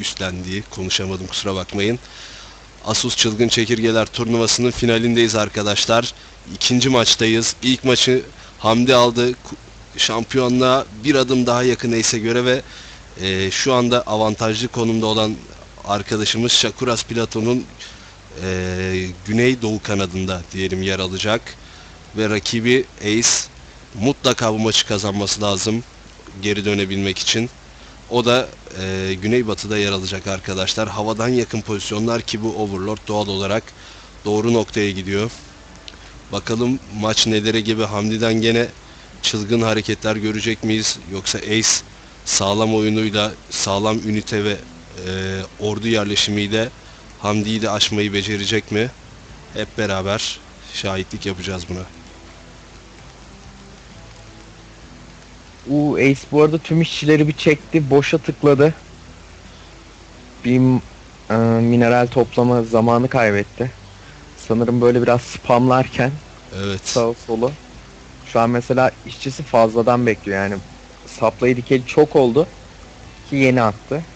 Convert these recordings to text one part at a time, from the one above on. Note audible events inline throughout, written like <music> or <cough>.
üstlendiği, konuşamadım kusura bakmayın. Asus Çılgın Çekirgeler turnuvasının finalindeyiz arkadaşlar. İkinci maçtayız. İlk maçı Hamdi aldı. Şampiyonluğa bir adım daha yakın Ace'e göre ve e, şu anda avantajlı konumda olan arkadaşımız Shakuras Platon'un e, Güneydoğu kanadında diyelim yer alacak. Ve rakibi Ace mutlaka bu maçı kazanması lazım geri dönebilmek için. O da e, güneybatıda yer alacak arkadaşlar. Havadan yakın pozisyonlar ki bu Overlord doğal olarak doğru noktaya gidiyor. Bakalım maç nelere gibi Hamdi'den gene çılgın hareketler görecek miyiz? Yoksa Ace sağlam oyunuyla, sağlam ünite ve e, ordu yerleşimiyle Hamdi'yi de aşmayı becerecek mi? Hep beraber şahitlik yapacağız buna. U Ace bu arada tüm işçileri bir çekti. Boşa tıkladı. Bir e, mineral toplama zamanı kaybetti. Sanırım böyle biraz spamlarken Evet. sağa sola. Şu an mesela işçisi fazladan bekliyor yani. Saplayı dikeli çok oldu. Ki yeni attı.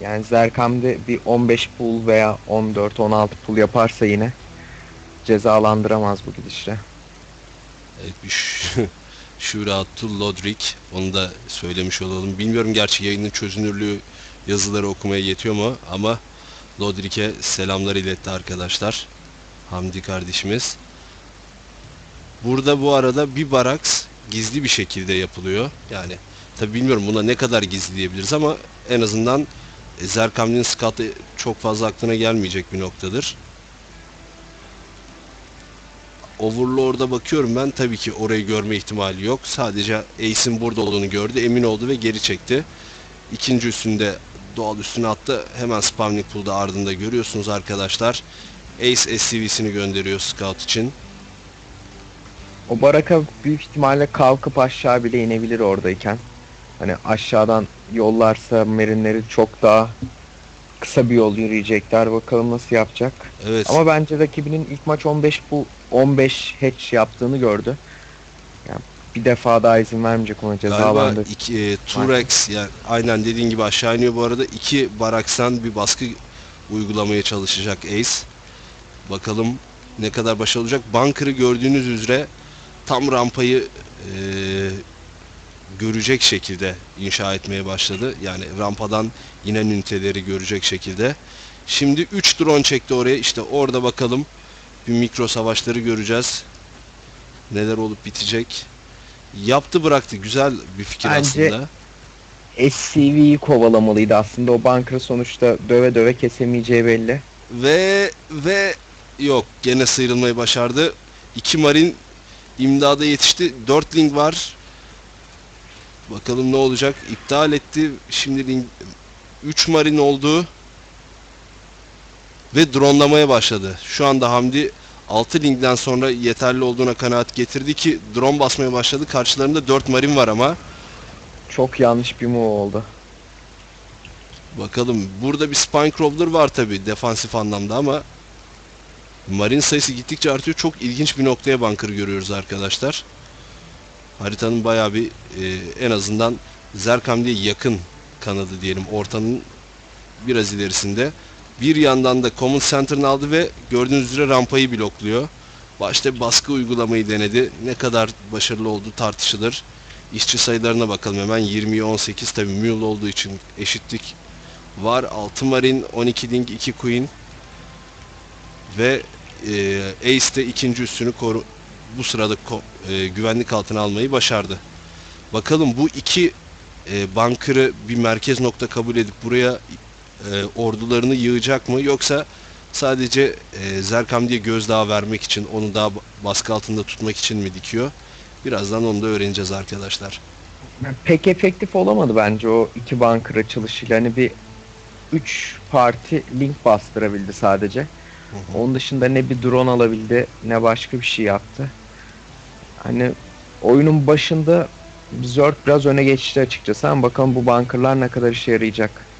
Yani Zerkam'de bir 15 pull veya 14-16 pull yaparsa yine cezalandıramaz bu gidişle. Evet, bir <laughs> Şuratul Lodrik onu da söylemiş olalım. Bilmiyorum gerçi yayının çözünürlüğü yazıları okumaya yetiyor mu ama Lodrik'e selamlar iletti arkadaşlar. Hamdi kardeşimiz. Burada bu arada bir baraks gizli bir şekilde yapılıyor. Yani tabi bilmiyorum buna ne kadar gizli diyebiliriz ama en azından Zerkamli'nin skatı çok fazla aklına gelmeyecek bir noktadır. Overlord'a bakıyorum ben tabii ki orayı görme ihtimali yok. Sadece Ace'in burada olduğunu gördü, emin oldu ve geri çekti. İkinci üstünde doğal üstüne attı. Hemen spawning pool'da ardında görüyorsunuz arkadaşlar. Ace SCV'sini gönderiyor scout için. O baraka büyük ihtimalle kalkıp aşağı bile inebilir oradayken. Hani aşağıdan yollarsa merinleri çok daha kısa bir yol yürüyecekler. Bakalım nasıl yapacak. Evet. Ama bence rakibinin ilk maç 15 bu 15 hatch yaptığını gördü. Yani bir defa daha izin vermeyecek ona cezalandı. iki, e, Turex yani aynen dediğin gibi aşağı iniyor bu arada. iki baraksan bir baskı uygulamaya çalışacak Ace. Bakalım ne kadar başarılı olacak. Bunker'ı gördüğünüz üzere tam rampayı e, görecek şekilde inşa etmeye başladı. Yani rampadan inen üniteleri görecek şekilde. Şimdi 3 drone çekti oraya. İşte orada bakalım bir mikro savaşları göreceğiz. Neler olup bitecek. Yaptı bıraktı. Güzel bir fikir Bence- aslında. SCV'yi kovalamalıydı aslında. O bunker sonuçta döve döve kesemeyeceği belli. Ve ve yok gene sıyrılmayı başardı. İki marin imdada yetişti. Dört link var. Bakalım ne olacak. İptal etti. Şimdi link 3 marin oldu. Ve dronlamaya başladı. Şu anda Hamdi 6 linkten sonra yeterli olduğuna kanaat getirdi ki drone basmaya başladı. Karşılarında 4 marin var ama. Çok yanlış bir move oldu. Bakalım burada bir Spine Crawler var tabi defansif anlamda ama Marine sayısı gittikçe artıyor. Çok ilginç bir noktaya bunker görüyoruz arkadaşlar. Haritanın bayağı bir e, en azından Zerkam diye yakın kanadı diyelim. Ortanın biraz ilerisinde. Bir yandan da Common Center'ını aldı ve gördüğünüz üzere rampayı blokluyor. Başta baskı uygulamayı denedi. Ne kadar başarılı olduğu tartışılır. İşçi sayılarına bakalım hemen 20'ye 18 tabi Mule olduğu için eşitlik var. 6 Marine, 12 Ding, 2 Queen ve e, Ace de ikinci üstünü koru bu sırada e, güvenlik altına almayı başardı. Bakalım bu iki e, bunker'ı bir merkez nokta kabul edip buraya e, ordularını yığacak mı yoksa sadece e, Zerkam diye gözdağı vermek için onu daha baskı altında tutmak için mi dikiyor? Birazdan onu da öğreneceğiz arkadaşlar. Pek efektif olamadı bence o iki bunker açılışıyla. Hani bir 3 parti link bastırabildi sadece. Onun dışında ne bir drone alabildi ne başka bir şey yaptı. Hani oyunun başında Zord biraz öne geçti açıkçası ama bakalım bu bunkerlar ne kadar işe yarayacak.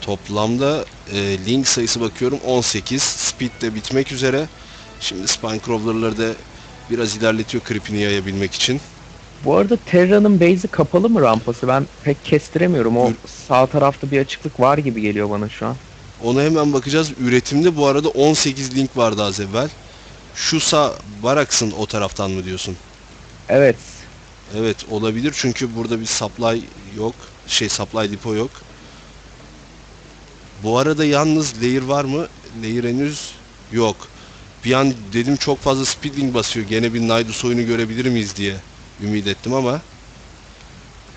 Toplamda e, link sayısı bakıyorum 18. Speed de bitmek üzere. Şimdi Spine Crawler'ları da biraz ilerletiyor creep'ini yayabilmek için. Bu arada Terra'nın base'i kapalı mı rampası? Ben pek kestiremiyorum. O Ür- sağ tarafta bir açıklık var gibi geliyor bana şu an. Ona hemen bakacağız. Üretimde bu arada 18 link vardı az evvel. Şu sağ Baraks'ın o taraftan mı diyorsun? Evet. Evet olabilir çünkü burada bir supply yok. Şey supply depo yok. Bu arada yalnız layer var mı? Layer henüz yok. Bir an dedim çok fazla speedling basıyor. Gene bir Nidus oyunu görebilir miyiz diye ümit ettim ama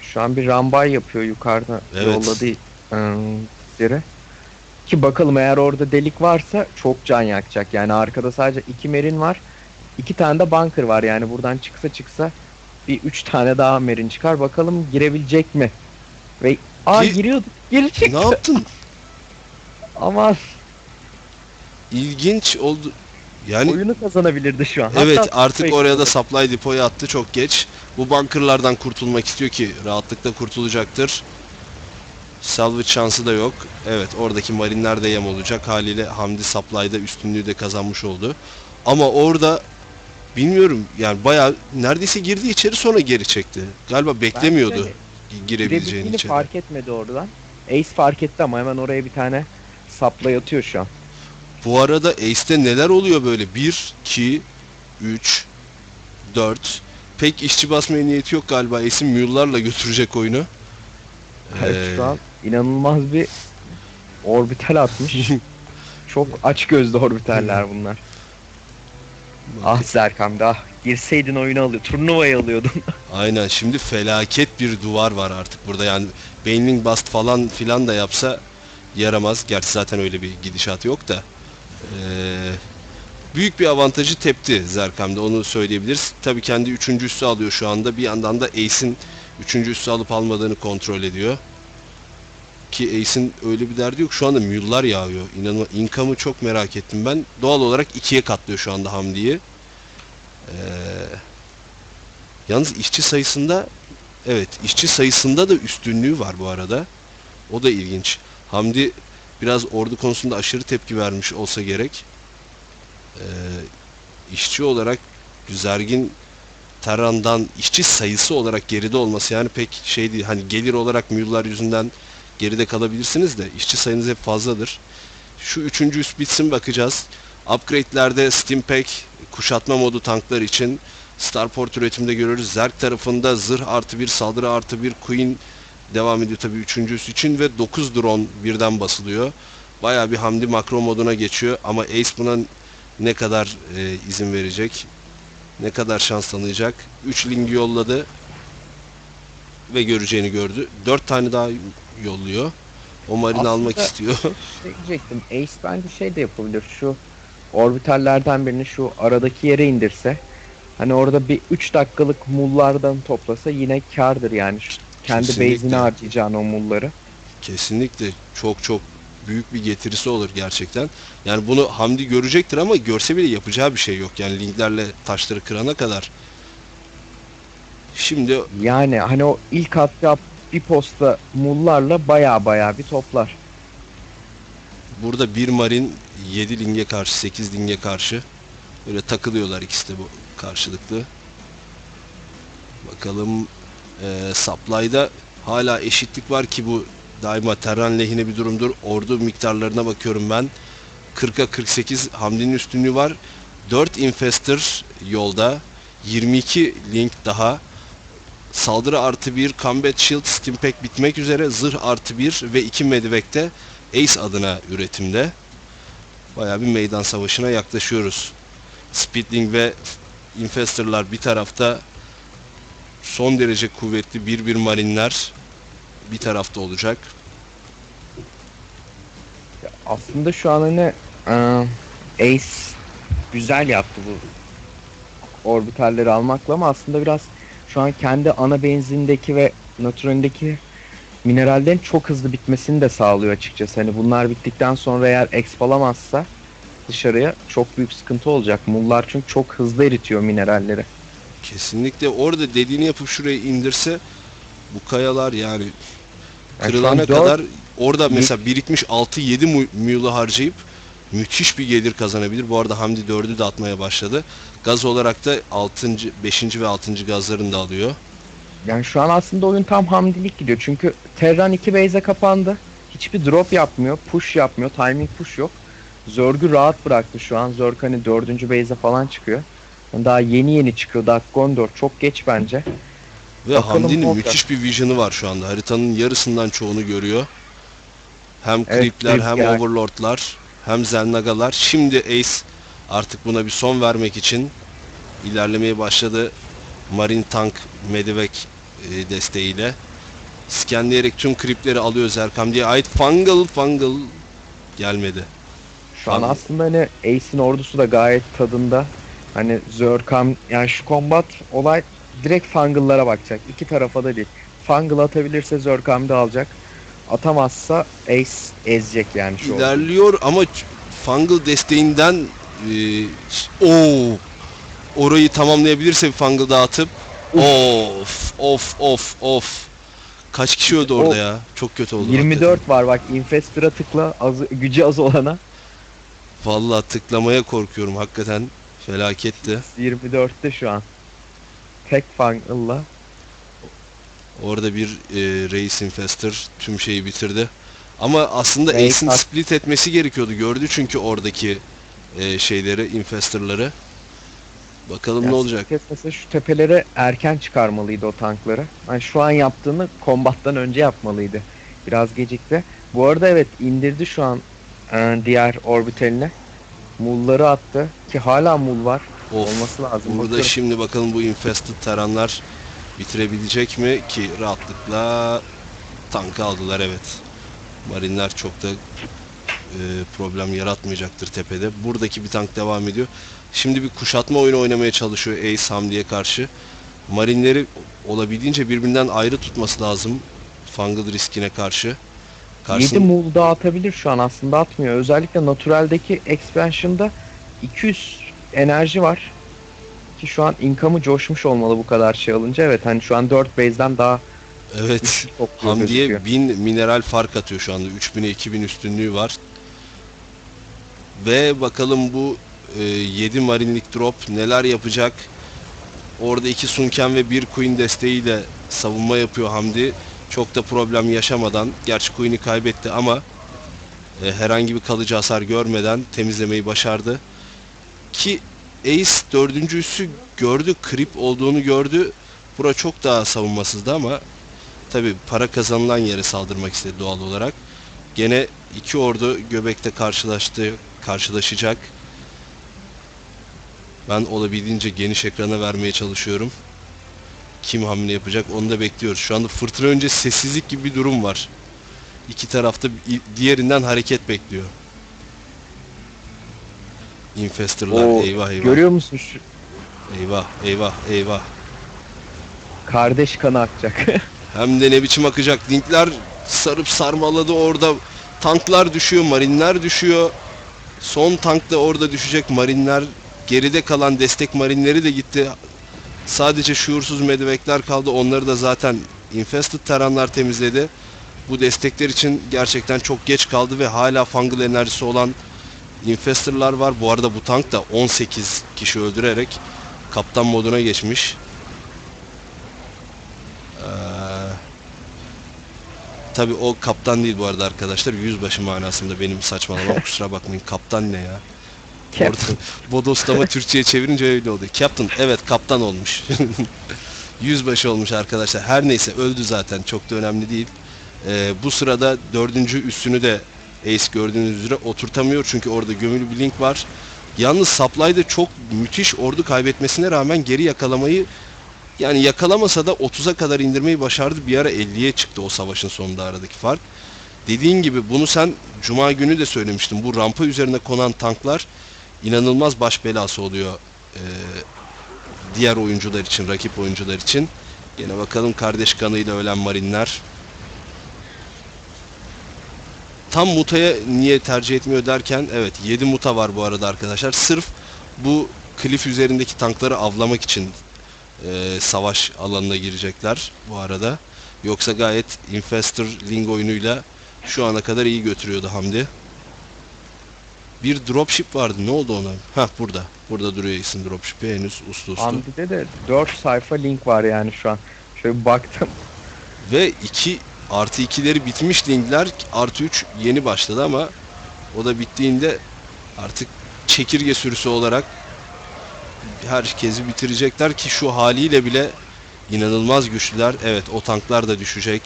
Şu an bir rambay yapıyor yukarıda Evet. yolladığı ıı, yere. Ki bakalım eğer orada delik varsa çok can yakacak. Yani arkada sadece iki merin var. iki tane de bunker var. Yani buradan çıksa çıksa bir üç tane daha merin çıkar. Bakalım girebilecek mi? Ve aa giriyordu. Geri çıktı. ne yaptın? <laughs> Aman İlginç oldu. Yani oyunu kazanabilirdi şu an. Evet Hatta artık oraya da supply depoya attı çok geç. Bu bunkerlardan kurtulmak istiyor ki rahatlıkla kurtulacaktır. Salvage şansı da yok. Evet oradaki marinler de yem olacak. Haliyle Hamdi supply'da üstünlüğü de kazanmış oldu. Ama orada bilmiyorum yani bayağı neredeyse girdi içeri sonra geri çekti. Galiba beklemiyordu Bence girebileceğini içeri. fark etmedi oradan. Ace fark etti ama hemen oraya bir tane sapla yatıyor şu an. Bu arada Ace'te neler oluyor böyle? 1, 2, 3, 4. Pek işçi basmaya niyeti yok galiba. Ace'in mule'larla götürecek oyunu. Evet Ee, şu an inanılmaz bir orbital atmış. <laughs> Çok aç gözlü orbitaller bunlar. Ah Serkan ah, girseydin oyunu alıyor. Turnuvayı alıyordun. <laughs> Aynen şimdi felaket bir duvar var artık burada yani Baneling Bust falan filan da yapsa yaramaz. Gerçi zaten öyle bir gidişat yok da. Ee, büyük bir avantajı tepti Zerkam'da onu söyleyebiliriz. Tabii kendi üçüncü üssü alıyor şu anda. Bir yandan da Ace'in üçüncü üssü alıp almadığını kontrol ediyor. Ki Ace'in öyle bir derdi yok. Şu anda mule'lar yağıyor. İnanılmaz. Income'ı çok merak ettim ben. Doğal olarak ikiye katlıyor şu anda Hamdi'yi. Ee, Yalnız işçi sayısında evet işçi sayısında da üstünlüğü var bu arada. O da ilginç. Hamdi biraz ordu konusunda aşırı tepki vermiş olsa gerek. Ee, işçi olarak Güzergin Taran'dan işçi sayısı olarak geride olması yani pek şey değil. Hani gelir olarak Mule'lar yüzünden geride kalabilirsiniz de işçi sayınız hep fazladır. Şu üçüncü üst bitsin bakacağız. Upgrade'lerde Stimpack kuşatma modu tanklar için Starport üretimde görüyoruz. Zerg tarafında zırh artı bir saldırı artı bir Queen devam ediyor tabii üçüncü üst için ve 9 drone birden basılıyor. Bayağı bir Hamdi makro moduna geçiyor ama Ace buna ne kadar e, izin verecek? Ne kadar şans tanıyacak? 3 link yolladı ve göreceğini gördü. 4 tane daha yolluyor. O Aslında- almak istiyor. <laughs> Şey diyecektim. Ace bence şey de yapabilir. Şu orbitallerden birini şu aradaki yere indirse. Hani orada bir 3 dakikalık mullardan toplasa yine kardır yani. Şu kendi Kesinlikle. base'ine harcayacağın o mulları. Kesinlikle çok çok büyük bir getirisi olur gerçekten. Yani bunu Hamdi görecektir ama görse bile yapacağı bir şey yok. Yani linklerle taşları kırana kadar. Şimdi Yani hani o ilk atacağı bir posta mullarla baya baya bir toplar. burada bir marin 7 linge karşı 8 linge karşı böyle takılıyorlar ikisi de bu karşılıklı. Bakalım eee supply'da hala eşitlik var ki bu daima Terran lehine bir durumdur. Ordu miktarlarına bakıyorum ben. 40'a 48 Hamdi'nin üstünlüğü var. 4 Infestor yolda. 22 Link daha. Saldırı artı 1, Combat Shield, Stimpack bitmek üzere. Zırh artı 1 ve 2 Medivek de Ace adına üretimde. Bayağı bir meydan savaşına yaklaşıyoruz. Speedling ve Infestor'lar bir tarafta son derece kuvvetli 1-1 marinler bir tarafta olacak. Aslında şu an hani e, Ace güzel yaptı bu orbitalleri almakla ama aslında biraz şu an kendi ana benzindeki ve nötrondeki minerallerin çok hızlı bitmesini de sağlıyor açıkçası. Hani bunlar bittikten sonra eğer exp alamazsa dışarıya çok büyük sıkıntı olacak. Mullar çünkü çok hızlı eritiyor mineralleri. Kesinlikle orada dediğini yapıp şuraya indirse bu kayalar yani Yani kırılana dört- kadar orada mesela birikmiş 6-7 mu- mule'u harcayıp müthiş bir gelir kazanabilir. Bu arada Hamdi 4'ü de atmaya başladı. Gaz olarak da 6. 5. ve 6. gazlarını da alıyor. Yani şu an aslında oyun tam hamdilik gidiyor. Çünkü Terran 2 base'e kapandı. Hiçbir drop yapmıyor. Push yapmıyor. Timing push yok. Zerg'ü rahat bıraktı şu an. Zerg hani 4. base'e falan çıkıyor. Yani daha yeni yeni çıkıyor. Dakika 14. Çok geç bence. Ve Bakalım Hamdi'nin müthiş bir vision'ı var şu anda. Haritanın yarısından çoğunu görüyor. Hem Evet, creep'ler creep hem yani. overlord'lar hem zelnagalar. Şimdi Ace artık buna bir son vermek için ilerlemeye başladı. Marine Tank Medivac e, desteğiyle. Scanleyerek tüm creep'leri alıyor Zerkam diye ait Fungal Fungal gelmedi. Şu an Abi. aslında hani Ace'in ordusu da gayet tadında. Hani Zerkam yani şu combat olay direkt Fungle'lara bakacak. İki tarafa da değil. Fungle atabilirse Zerkam de alacak. Atamazsa Ace ezecek yani şu. İlerliyor ama ç- Fungal desteğinden e, o orayı tamamlayabilirse bir Fungal dağıtıp of. of of of kaç kişi öldü orada O- ya? Çok kötü oldu 24 var bak Infestor'a tıkla az, gücü az olana. Vallahi tıklamaya korkuyorum hakikaten. Felaketti. 24'te şu an. Tek Fungle'la. orada bir e, Reis Infestor tüm şeyi bitirdi. Ama aslında Reis Ace'in at- split etmesi gerekiyordu. Gördü çünkü oradaki e, şeyleri Infestor'ları bakalım ne Yani olacak Kesmese şu tepelere erken çıkarmalıydı o tankları. Yani şu an yaptığını kombattan önce yapmalıydı. Biraz gecikti. Bu arada evet indirdi şu an e, diğer orbitaline. Mulları attı ki hala mul var. Of. Olması lazım. Burada Bakıyorum. şimdi bakalım bu infested taranlar bitirebilecek mi ki rahatlıkla tankı aldılar evet. Marinler çok da problem yaratmayacaktır tepede. Buradaki bir tank devam ediyor. Şimdi bir kuşatma oyunu oynamaya çalışıyor Ace Hamdi'ye karşı. Marinleri olabildiğince birbirinden ayrı tutması lazım. Fungal riskine karşı. 7 Karşısında mul da atabilir şu an aslında atmıyor. Özellikle naturaldeki expansion'da 200 enerji var. Ki şu an income'ı coşmuş olmalı bu kadar şey alınca. Evet hani şu an 4 base'den daha evet Hamdi'ye gözüküyor. 1000 mineral fark atıyor şu anda. 3000'e 2000 üstünlüğü var. Ve bakalım bu e, 7 marinlik drop neler yapacak. Orada iki Sunken ve bir Queen desteğiyle savunma yapıyor Hamdi. Çok da problem yaşamadan. Gerçi Queen'i kaybetti ama e, herhangi bir kalıcı hasar görmeden temizlemeyi başardı. Ki Ace dördüncü üssü gördü. Creep olduğunu gördü. Bura çok daha savunmasızdı ama Tabi para kazanılan yere saldırmak istedi doğal olarak. Gene iki ordu göbekte karşılaştı, karşılaşacak. Ben olabildiğince geniş ekrana vermeye çalışıyorum. Kim hamle yapacak onu da bekliyoruz. Şu anda fırtına önce sessizlik gibi bir durum var. İki tarafta diğerinden hareket bekliyor. Infestorlar Oo, eyvah eyvah. Görüyor musun şu Eyvah eyvah eyvah. kardeş kanı akacak. <laughs> Hem de ne biçim akacak. Linkler sarıp sarmaladı orada. Tanklar düşüyor, marinler düşüyor. Son tank da orada düşecek. Marinler geride kalan destek marinleri de gitti. Sadece şuursuz medevekler kaldı. Onları da zaten infested taranlar temizledi. Bu destekler için gerçekten çok geç kaldı ve hala fungal enerjisi olan infestorlar var. Bu arada bu tank da 18 kişi öldürerek kaptan moduna geçmiş. Tabi o kaptan değil bu arada arkadaşlar. Yüzbaşı manasında benim saçmalamam. <laughs> Kusura bakmayın. Kaptan ne ya? Orada <laughs> bodoslama Türkçe'ye çevirince öyle oluyor. Captain evet kaptan olmuş. <laughs> Yüzbaşı olmuş arkadaşlar. Her neyse öldü zaten. Çok da önemli değil. Ee, bu sırada dördüncü üstünü de Ace gördüğünüz üzere oturtamıyor. Çünkü orada gömülü bir link var. Yalnız Supply'da çok müthiş ordu kaybetmesine rağmen geri yakalamayı yani yakalamasa da 30'a kadar indirmeyi başardı. Bir ara 50'ye çıktı o savaşın sonunda aradaki fark. Dediğin gibi bunu sen Cuma günü de söylemiştin. Bu rampa üzerine konan tanklar inanılmaz baş belası oluyor ee, diğer oyuncular için, rakip oyuncular için. Yine bakalım kardeş kanıyla ölen marinler. Tam mutaya niye tercih etmiyor derken evet 7 muta var bu arada arkadaşlar. Sırf bu klif üzerindeki tankları avlamak için e, savaş alanına girecekler bu arada. Yoksa gayet Infestor Ling oyunuyla şu ana kadar iyi götürüyordu Hamdi. Bir dropship vardı. Ne oldu ona? Ha burada. Burada duruyor isim dropship'i henüz uslu uslu. Hamdi'de de 4 sayfa link var yani şu an. Şöyle bir baktım. Ve 2 artı 2'leri bitmiş linkler artı 3 yeni başladı ama o da bittiğinde artık çekirge sürüsü olarak herkesi bitirecekler ki şu haliyle bile inanılmaz güçlüler. Evet o tanklar da düşecek.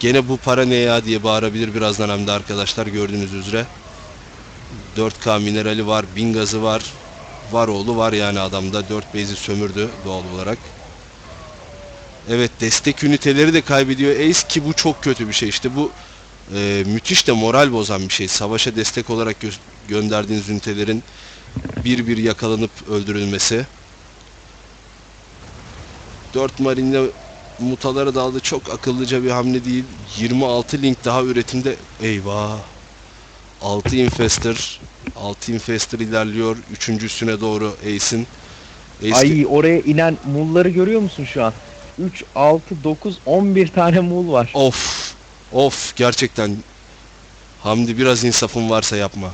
Gene bu para ne ya diye bağırabilir birazdan hem de arkadaşlar gördüğünüz üzere. 4K minerali var, 1000 gazı var. Var oğlu var yani adamda 4 base'i sömürdü doğal olarak. Evet destek üniteleri de kaybediyor Ace ki bu çok kötü bir şey. İşte bu e, müthiş de moral bozan bir şey. Savaşa destek olarak gö- gönderdiğiniz ünitelerin bir bir yakalanıp öldürülmesi. 4 marine mutaları daldı. Çok akıllıca bir hamle değil. 26 link daha üretimde. Eyvah. 6 infester. 6 infester ilerliyor. Üçüncüsüne doğru Ace'in. Ace Ay oraya inen mulları görüyor musun şu an? 3, 6, 9, 11 tane mul var. Of. Of gerçekten. Hamdi biraz insafın varsa yapma.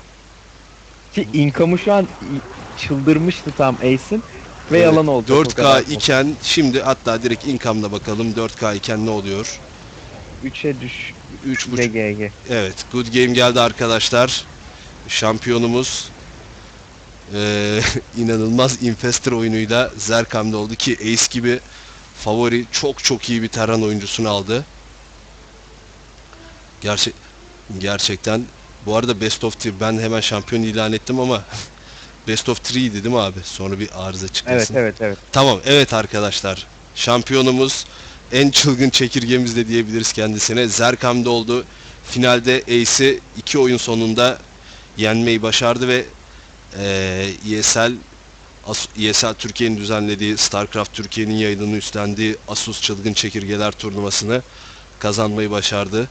Ki income'u şu an çıldırmıştı tam Ace'in. Ve Evet, yalan oldu. o kadar. 4K iken şimdi hatta direkt income'da bakalım 4K iken ne oluyor? 3'e düş. 3.5 GG. Evet, good game geldi arkadaşlar. Şampiyonumuz eee, <laughs> inanılmaz infester oyunuyla Zerkam'da oldu ki Ace gibi favori çok çok iyi bir Terran oyuncusunu aldı. Gerçek gerçekten bu arada Best of 3 ben hemen şampiyon ilan ettim ama <laughs> Best of 3 idi değil mi abi? Sonra bir arıza çıkmasın. Evet evet evet. Tamam evet arkadaşlar. Şampiyonumuz en çılgın çekirgemiz de diyebiliriz kendisine. Zerkam'da oldu. Finalde Ace'i iki oyun sonunda yenmeyi başardı ve eee ESL As- ESL Türkiye'nin düzenlediği StarCraft Türkiye'nin yayınını üstlendiği Asus Çılgın Çekirgeler turnuvasını kazanmayı başardı.